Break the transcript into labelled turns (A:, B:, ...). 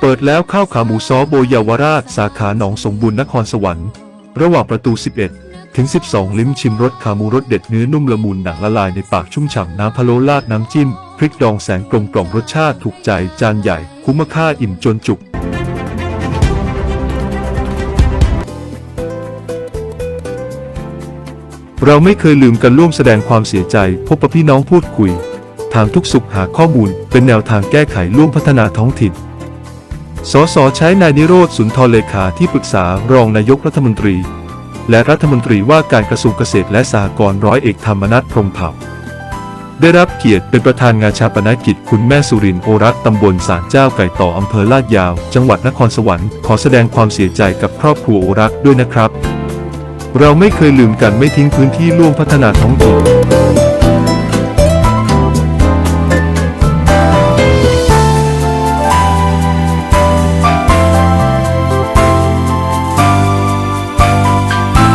A: เปิดแล้วข้าวขาหมูซอโบเยาวราชสาขาหนองสมบูรณ์นครสวรรค์ ระหว่างประตู 11 ถึง 12 ลิ้มชิมรสขาหมูรสเด็ดเนื้อนุ่มละมุนหนังละลายในปากชุ่มฉ่ำน้ำพะโล้ราดน้ำจิ้ม พริกดองแสงกลมกล่อมรสชาติถูกใจจานใหญ่ คุ้มค่าอิ่มจนจุกเราไม่เคยลืมกันร่วมแสดงความเสียใจ พบปะพี่น้องพูดคุย ทางทุกสุขหาข้อมูลเป็นแนวทางแก้ไขร่วมพัฒนาท้องถิ่น สสใช้นายนิโรธสุนทรเลขาที่ปรึกษารองนายกรัฐมนตรี และรัฐมนตรีว่าการกระทรวงเกษตรและสหกรณ์ร้อยเอกธรรมนัฐพรหมเผ่า ได้รับเกียรติเป็นประธานงานชาปนกิจคุณแม่สุรินทร์โอรัตตำบลสารเจ้าไก่ต่ออำเภอลาดยาว จังหวัดนครสวรรค์ขอแสดงความเสียใจกับครอบครัวโอรัตน์ด้วยนะครับ เราไม่เคยลืมกันไม่ทิ้งพื้นที่ร่วมพัฒนาท้องถิ่น